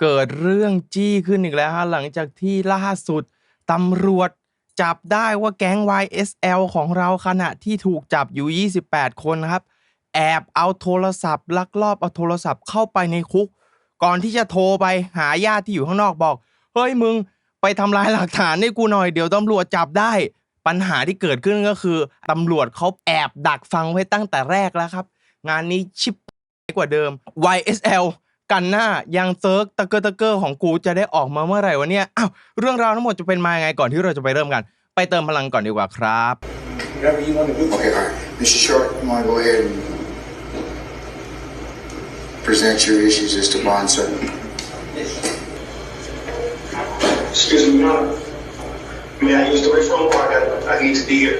เกิดเรื่องจี้ขึ้นอีกแล้วฮะหลังจากที่ล่าสุดตำรวจจับได้ว่าแก๊ง YSL ของเราขณะที่ถูกจับอยู่ 28 คนครับ แอบเอาโทรศัพท์ ลักลอบเอาโทรศัพท์เข้าไปในคุก ก่อนที่จะโทรไปหาญาติที่อยู่ข้างนอกบอก เฮ้ยมึงไปทำลายหลักฐานให้กูหน่อยเดี๋ยวตำรวจจับได้ ปัญหาที่เกิดขึ้นก็คือตำรวจเขาแอบดักฟังไว้ตั้งแต่แรกแล้วครับ งานนี้ชิบกว่าเดิม YSL กันหน้ายังเซิร์กตะเกอร์ตะเกอร์ของกูจะได้ออกมาเมื่อไหร่วะเนี่ยอ้าวเรื่องราวทั้งหมดจะเป็นมายังไงก่อนที่เราจะไปเริ่มกัน ไปเติมพลังก่อนดีกว่าครับ Whatever you want to do. Okay, all right. Mr. Short, you want to go ahead and present your issues as to bond, sir? Excuse me, Your Honor. May I use the restroom or I, got, I need to be here?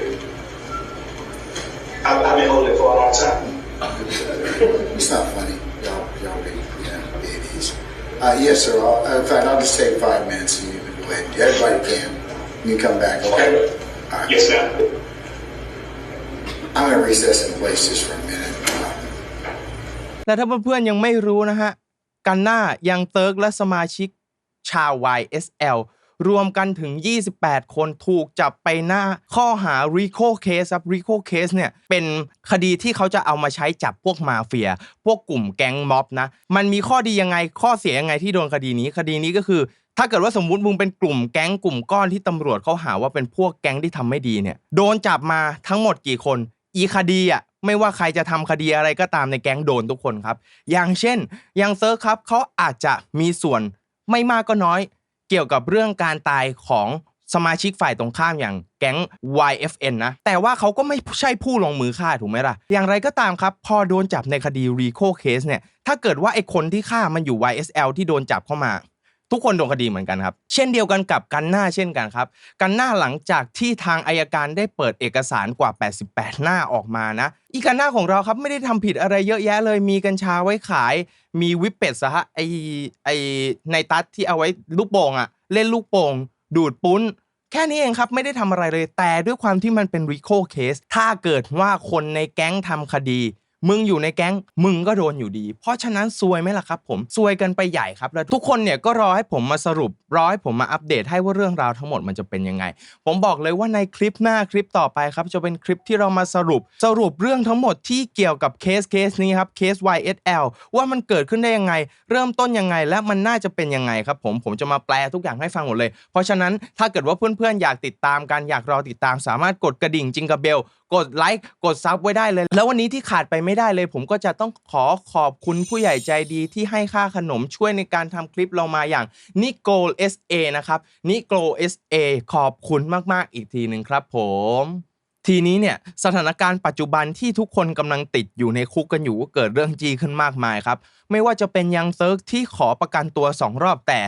I, I've been holding it for a long time. It's not funny. Uh, yes, sir. I'll, in fact, I'll just take five minutes and you can go ahead. and- Everybody can. You can come back, okay? All right. Yes, ma'am. I'm going to recess in place just for a minute. Uh, และถ้าเพื่อนๆยังไม่รู้นะฮะ กันหน้ายังเติร์กและสมาชิกชาว YSL รวมกันถึง 28 คนถูกจับไปหน้าข้อหา RICO case ครับ RICO case เนี่ยเป็นคดีที่เขาจะเอามาใช้จับพวกมาเฟีย พวกกลุ่มแก๊งม็อบนะ มันมีข้อดียังไงข้อเสียยังไงที่โดนคดีนี้คดีนี้ก็คือ ถ้าเกิดว่าสมมุติมึงเป็นกลุ่มแก๊งกลุ่มก้อนที่ตำรวจเขาหาว่าเป็นพวกแก๊งที่ทำไม่ดีเนี่ยโดนจับมาทั้งหมดกี่คน อีคดีอะไม่ว่าใครจะทำคดีอะไรก็ตามในแก๊งโดนทุกคนครับ อย่างเช่น อย่างเซิร์ฟครับเขาอาจจะมีส่วนไม่มากก็น้อย เกี่ยวกับเรื่องการตายของสมาชิกฝ่ายตรงข้ามอย่างแก๊ง YFN นะ แต่ว่าเขาก็ไม่ใช่ผู้ลงมือฆ่าถูกไหมล่ะ อย่างไรก็ตามครับ พอโดนจับในคดี RICO case เนี่ย ถ้าเกิดว่าไอ้คนที่ฆ่ามันอยู่ YSL ที่โดนจับเข้ามา ทุกคนโดนคดีเหมือนกันครับ เช่นเดียวกันกับกันหน้าเช่นกันครับ กันหน้าหลังจากที่ทางอายการได้เปิดเอกสารกว่า 88 หน้าออกมานะ อีกันหน้าของเราครับไม่ได้ทำผิดอะไรเยอะแยะเลย มีกัญชาไว้ขาย มีวิปเป็ดสฮะไอไอในตัดที่เอาไว้ลูกโป่งอะเล่นลูกโป่งดูดปุ้น แค่นี้เองครับไม่ได้ทำอะไรเลยแต่ด้วยความที่มันเป็น RICO case ถ้าเกิดว่าคนในแก๊งทำคดี มึงอยู่ในแก๊งมึงก็โดนอยู่ดี เพราะฉะนั้นซวยไหมล่ะครับผมซวยกันไปใหญ่ครับแล้วทุกคนเนี่ยก็รอให้ผมมาสรุปรอให้ผมมาอัปเดตให้ว่าเรื่องราวทั้งหมดมันจะเป็นยังไง ผมบอกเลยว่าในคลิปหน้าคลิปต่อไปครับจะเป็นคลิปที่เรามาสรุป สรุปเรื่องทั้งหมดที่เกี่ยวกับเคสเคสนี้ครับเคส YSL ว่ามันเกิดขึ้นได้ยังไง เริ่มต้นยังไงและมันน่าจะเป็นยังไงครับผมผมจะมาแปลทุกอย่างให้ฟังหมดเลย เพราะฉะนั้นถ้าเกิดว่าเพื่อนๆอยากติดตามกันอยากรอติดตามสามารถกดกระดิ่งจิงกระเบลกดไลค์กดซับไว้ได้เลย แล้ววันนี้ที่ขาดไปไม่ได้เลย ผมก็จะต้องขอขอบคุณผู้ใหญ่ใจดีที่ให้ค่าขนมช่วยในการทำคลิปเรามาอย่างนิโกล SA นะครับนิโกล SA ขอบคุณมาก ๆ อีกทีหนึ่งครับผมทีนี้เนี่ยสถานการณ์ปัจจุบันที่ทุกคนกำลังติดอยู่ในคุกกันอยู่ก็เกิดเรื่องจีขึ้นมากมายครับ ไม่ว่าจะเป็นยังเซิร์กที่ขอประกันตัว 2 รอบแต่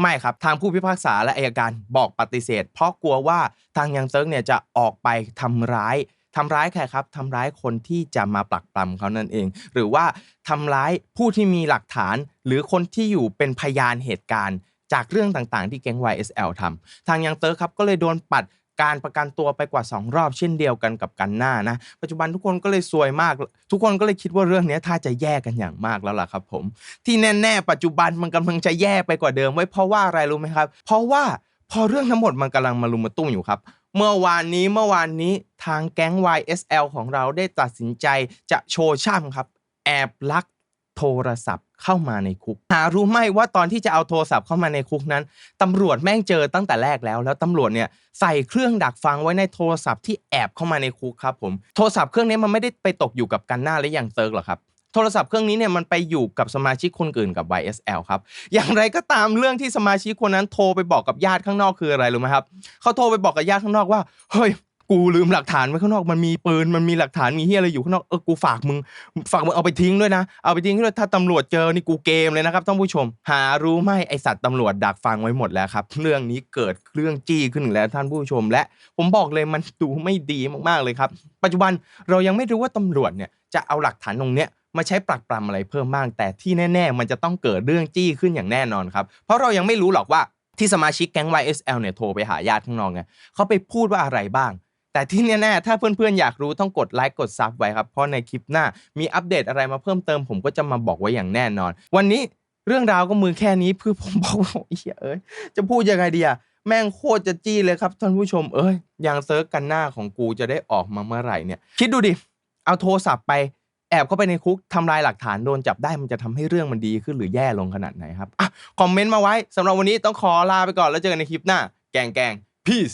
ไม่ครับ ทางผู้พิพากษาและอัยการบอกปฏิเสธ เพราะกลัวว่าทางยังเซิร์กเนี่ยจะออกไปทำร้าย ทำร้ายใครครับทำร้ายคนที่จะมาปลักปลำเขานั่นเอง หรือว่าทำร้ายผู้ที่มีหลักฐาน หรือคนที่อยู่เป็นพยานเหตุการณ์ จากเรื่องต่างๆ ที่แก๊ง YSL ทำทางยังเซิร์ครับก็เลยโดนปัดการประกันตัวไปกว่า 2 รอบเช่นเดียวกันกับกันหน้านะ ปัจจุบันทุกคนก็เลยซวยมาก ทุกคนก็เลยคิดว่าเรื่องนี้ถ้าจะแย่กันอย่างมากแล้วล่ะครับผม ที่แน่ ๆ ปัจจุบันมันกำลังจะแย่ไปกว่าเดิมไว้เพราะว่าอะไรรู้ไหมครับ เพราะว่า พอเรื่องทั้งหมดมันกำลังมาลุมมาตุ้มอยู่ครับ เมื่อวานนี้เมื่อวานนี้ทางแก๊ง YSL ของเราได้ตัดสินใจจะโชว์ช่ำครับ แอบลักโทรศัพท์เข้ามาในคุก หารู้ไหมว่าตอนที่จะเอาโทรศัพท์เข้ามาในคุกนั้นตำรวจแม่งเจอตั้งแต่แรกแล้ว แล้วตำรวจเนี่ยใส่เครื่องดักฟังไว้ในโทรศัพท์ที่แอบเข้ามาในคุกครับผม โทรศัพท์เครื่องนี้มันไม่ได้ไปตกอยู่กับกันหน้าและอย่างเซิร์กหรอครับ โทรศัพท์เครื่องนี้เนี่ยมันไปอยู่กับสมาชิกคนอื่นกับ YSL ครับ อย่างไรก็ตามเรื่องที่สมาชิกคนนั้นโทรไปบอกกับญาติข้างนอกคืออะไรรู้ไหมครับเขาโทรไปบอกกับญาติข้างนอกว่าเฮ้ยกูลืมหลักฐานไว้ข้างนอกมันมีปืนมันมีหลักฐานมีเฮียอะไรอยู่ข้างนอกเออกูฝากมึงฝากมึงเอาไปทิ้งด้วยนะ เอาไปทิ้งด้วยถ้าตำรวจเจอนี่กูเกมเลยนะครับท่านผู้ชม หารู้ไหมไอสัตว์ตำรวจดักฟังไว้หมดแล้วครับ เรื่องนี้เกิดเรื่องจี้ขึ้นแล้วท่านผู้ชม และผมบอกเลยมันดูไม่ดีมากๆเลยครับ ปัจจุบันเรายังไม่รู้ว่าตำรวจเนี่ยจะเอาหลักฐานตรงเนี้ย มาใช้ปรักปรำอะไรเพิ่มบ้างแต่ที่แน่ ๆ มันจะต้องเกิดเรื่องจี้ขึ้นอย่างแน่นอนครับ เพราะเรายังไม่รู้หรอกว่าที่สมาชิกแก๊ง YSL เนี่ยโทรไปหาญาติข้างนอกไงเขาไปพูดว่าอะไรบ้าง แต่ที่แน่ๆถ้าเพื่อนๆอยากรู้ต้องกดไลค์กดซับไว้ครับ เพราะในคลิปหน้ามีอัปเดตอะไรมาเพิ่มเติมผมก็จะมาบอกไว้อย่างแน่นอน วันนี้เรื่องราวก็มือแค่นี้เพื่อผมบอกว่าเฮียเอ้ยจะพูดยังไงดีอะแม่งโคตรจะจี้เลยครับท่านผู้ชมเอ้ยยังเซิร์ฟกันหน้าของกูจะได้ออกมาเมื่อไหร่เนี่ย คิดดูดิ เอาโทรศัพท์ไป แอบเข้าไปในคุกทำลายหลักฐานโดนจับได้มันจะทำให้เรื่องมันดีขึ้นหรือแย่ลงขนาดไหนครับอะคอมเมนต์มาไว้สำหรับวันนี้ต้องขอลาไปก่อนแล้วเจอกันในคลิปหน้า แกงแกง peace